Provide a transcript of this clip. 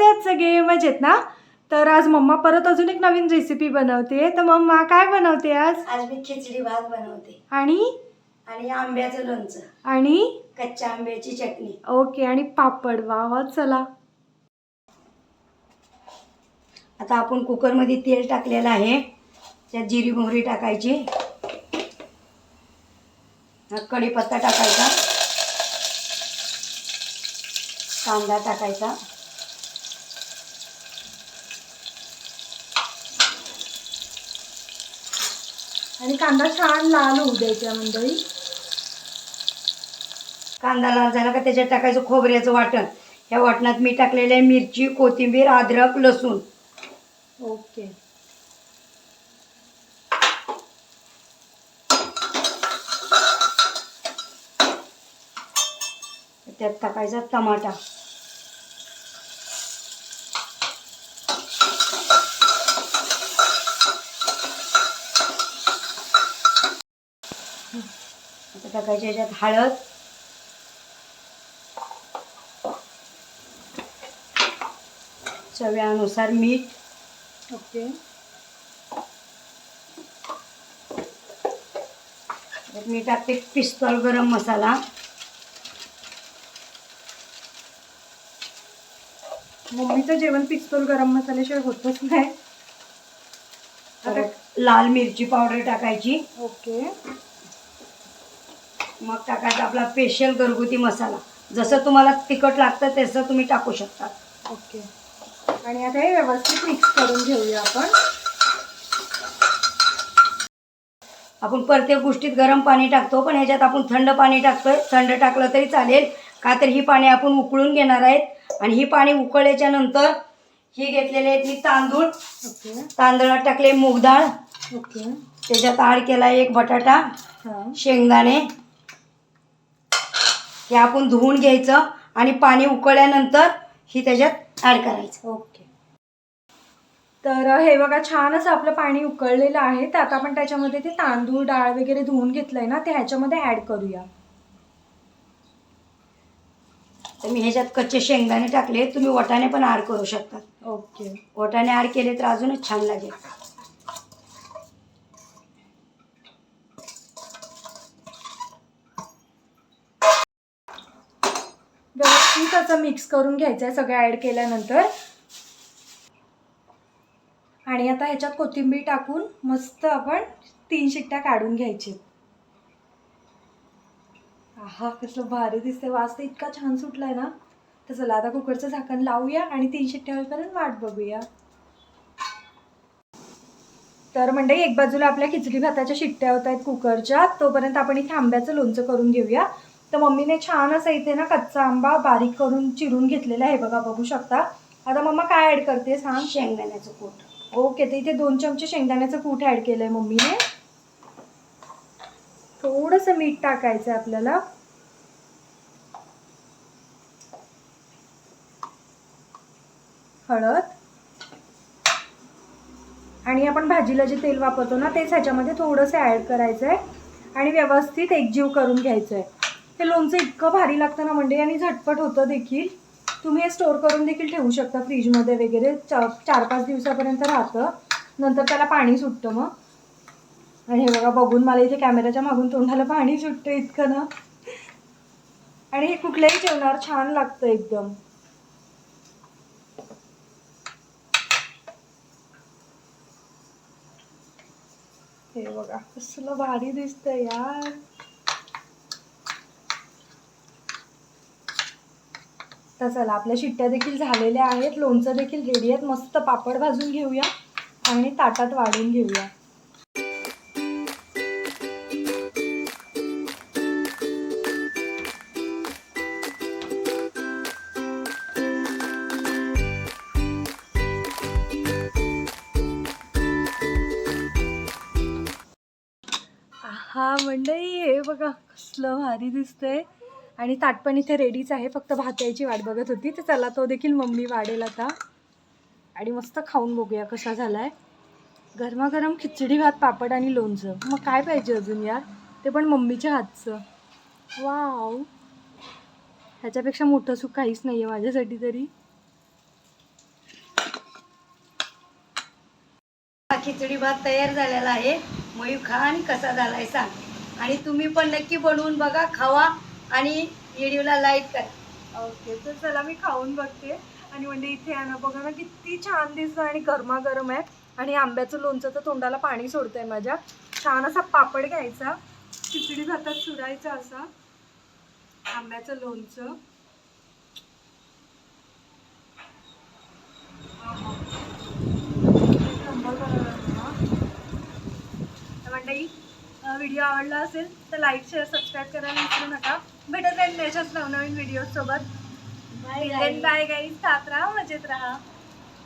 आहेत सगळे? मजेत ना? तर आज मम्मा परत अजून एक नवीन रेसिपी बनवते. तर मम्मा काय बनवते आज? आज मी खिचडी भात बनवते. आणि? आणि आंब्याचं लोणचं. आणि? कच्च्या आंब्याची चटणी. ओके आणि पापड. वा वा चला. आता आपण कुकरमध्ये तेल टाकलेलं आहे. त्यात जिरी मोहरी टाकायची. कढीपत्ता टाकायचा. कांदा टाकायचा. आणि कांदा छान लाल होऊ द्यायचा मंडळी. कांदा लाल झाला का त्याच्यात टाकायचं खोबऱ्याचं वाटण. या वाटणात मी टाकलेलं आहे मिरची कोथिंबीर अद्रक लसूण. ओके. त्यात टाकायचा टमाटा. आता टाकायच्या याच्यात हळद. चव्यानुसार मीठ. ओके. मी टाकते पिस्तॉल गरम मसाला. मम्मीचं जेवण पिस्तूल गरम मसाल्याशिवाय होतच नाही. लाल मिरची पावडर टाकायची. ओके. मग टाकायचा आपला स्पेशल घरगुती मसाला. जसं तुम्हाला तिखट लागतं तसं तुम्ही टाकू शकता. ओके. आणि आता हे व्यवस्थित मिक्स करून घेऊया आपण. आपण प्रत्येक गोष्टीत गरम पाणी टाकतो पण ह्याच्यात आपण थंड पाणी टाकतोय. थंड टाकलं तरी चालेल. का तर ही पाणी आपण उकळून घेणार आहेत. आणि ही पाणी उकळल्याच्या नंतर ही घेतलेले आहेत मी तांदूळ. ओके. तांदळात टाकले मूग डाळ. ओके. त्याच्यात आड केला एक बटाटा. शेंगदाणे. हे आपण धुवून घ्यायचं आणि पाणी उकळल्यानंतर ही त्याच्यात ॲड करायचं. ओके. तर हे बघा छान असं आपलं पाणी उकळलेलं आहे. तर आता आपण त्याच्यामध्ये ते तांदूळ डाळ वगैरे धुवून घेतलंय ना ते ह्याच्यामध्ये ॲड करूया. तर मी ह्याच्यात कच्चे शेंगदाणे टाकले. तुम्ही वटाणे पण ॲड करू शकता. ओके. वटाणे ॲड केले तर अजूनच छान लागेल. व्यवस्थित असं मिक्स करून घ्यायचं आहे सगळं ॲड केल्यानंतर. आणि आता ह्याच्यात कोथिंबीर टाकून मस्त आपण तीन शिट्ट्या काढून घ्यायची. हा कसलं भारी दिसते वास तर इतका छान सुटलाय ना. तर चला आता कुकरचं झाकण लावूया आणि तीन शिट्ट्या होईपर्यंत वाट बघूया. तर म्हणजे एक बाजूला आपल्या खिचडी भाताच्या शिट्ट्या होत आहेत कुकरच्या. तोपर्यंत आपण इथे आंब्याचं लोणचं करून घेऊया. तर मम्मीने छान असं इथे ना कच्चा आंबा बारीक करून चिरून घेतलेला आहे बघा बघू शकता. आता मम्मा काय ॲड करते सांग? शेंगदाण्याचं कूट. ओके तर इथे दोन चमचे शेंगदाण्याचं कूट ॲड केलं आहे मम्मीने. थोडंसं मीठ टाकायचं आहे आपल्याला. हळद. आणि आपण भाजीला जे तेल वापरतो ना तेच ह्याच्यामध्ये थोडंसं ॲड करायचं आहे आणि व्यवस्थित एकजीव करून घ्यायचं आहे हे लोणचं इतकं भारी लागतं ना म्हणजे आणि झटपट होतं देखील. तुम्ही हे स्टोअर करून देखील ठेवू शकता फ्रीजमध्ये वगैरे. चार पाच दिवसापर्यंत राहतं. नंतर त्याला पाणी सुटतं मग. आणि हे बघा बघून मला इथे कॅमेऱ्याच्या मागून तोंडाला पाणी सुटतं इतकं ना. आणि हे कुठल्याही जेवणावर छान लागतं एकदम. हे बघा कसलं भारी दिसतंय यार. तर चला आपल्या शिट्ट्या देखील झालेल्या आहेत. लोणचं देखील रेडी आहेत. मस्त पापड भाजून घेऊया आणि ताटात वाढून घेऊया. हा मंडई हे बघा कसलं भारी दिसतंय. आणि ताट पण इथे रेडीच आहे. फक्त भात यायची वाट बघत होती. तर चला तो देखील मम्मी वाढेल आता. आणि मस्त खाऊन बघूया कसा झाला आहे गरमागरम खिचडी भात पापड आणि लोणचं. मग काय पाहिजे अजून यार? ते पण मम्मीच्या हातचं. वाव. ह्याच्यापेक्षा मोठं सुख काहीच नाही आहे माझ्यासाठी तरी. खिचडी भात तयार झालेला आहे. मयू खा आणि कसा झालाय सांग. आणि तुम्ही पण नक्की बनवून बघा खावा. आणि व्हिडिओला लाईक करा. ओके तर चला मी खाऊन बघते. आणि म्हणजे इथे आहे ना बघा ना किती छान दिसतं आणि गरमागरम आहे. आणि आंब्याचं लोणचं तर तोंडाला पाणी सोडतंय माझ्या. छान असा पापड घ्यायचा. खिचडी भातात चुरायचा असा. आंब्याचं लोणचं. आहा. मंडळी म्हणजे व्हिडिओ आवडला असेल तर लाईक शेअर सबस्क्राईब करायला विसरू नका. भेटत राहील नेक्स्ट नवनवीन व्हिडिओ सोबत. बाय बाय गाईज सात राहा मजेत राहा.